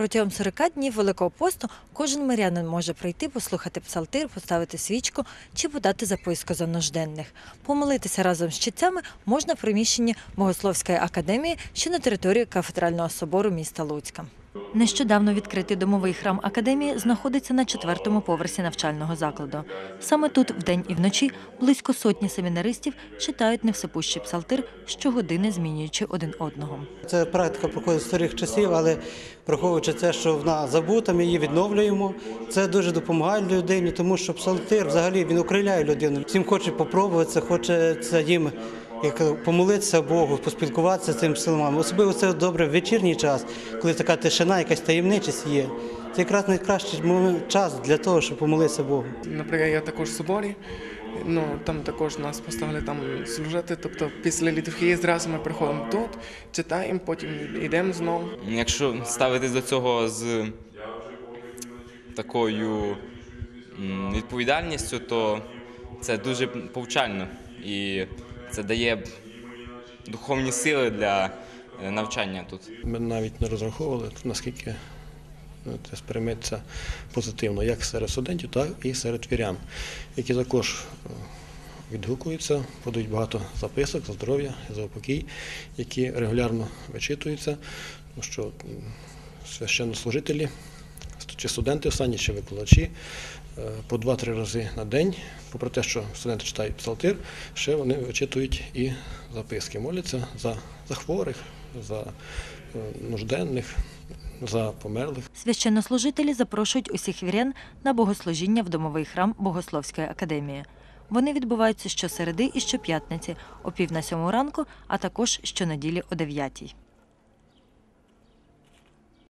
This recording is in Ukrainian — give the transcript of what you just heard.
Протягом 40 днів Великого посту кожен мирянин може прийти, послухати псалтир, поставити свічку чи подати записку за нужденних. Помолитися разом з читцями можна в приміщенні Богословської академії, що на території кафедрального собору міста Луцька. Нещодавно відкритий домовий храм академії знаходиться на четвертому поверсі навчального закладу. Саме тут, вдень і вночі, близько сотні семінаристів читають невсипущий псалтир, щогодини змінюючи один одного. Це практика проходить з старих часів, але враховуючи те, що вона забута, ми її відновлюємо. Це дуже допомагає людині, тому що псалтир взагалі він укриляє людину. Всім хоче попробувати, хочеться їм як помолитися Богу, поспілкуватися з цим псалмами. Особливо це добре в вечірній час, коли така тишина, якась таємничість є. Це якраз найкращий час для того, щоб помолитися Богу. Наприклад, я також в соборі. Ну там також нас поставили там служити. Тобто після літургії зразу ми приходимо тут, читаємо, потім йдемо знову. Якщо ставитись до цього з такою відповідальністю, то це дуже повчально і це дає духовні сили для е, навчання тут. Ми навіть не розраховували, наскільки ну, це сприйметься позитивно, як серед студентів, так і серед вірян, які також е, відгукуються, подають багато записок за здоров'я, за упокій, які регулярно вичитуються, тому що священнослужителі, чи студенти останні, чи викладачі, е, по два-три рази на день, попри те, що студенти читають псалтир, ще вони вичитують і записки, моляться за, за хворих, за е, нужденних, за померлих. Священнослужителі запрошують усіх вірян на богослужіння в домовий храм Богословської академії. Вони відбуваються щосереди і щоп'ятниці о пів на сьому ранку, а також щонеділі о дев'ятій.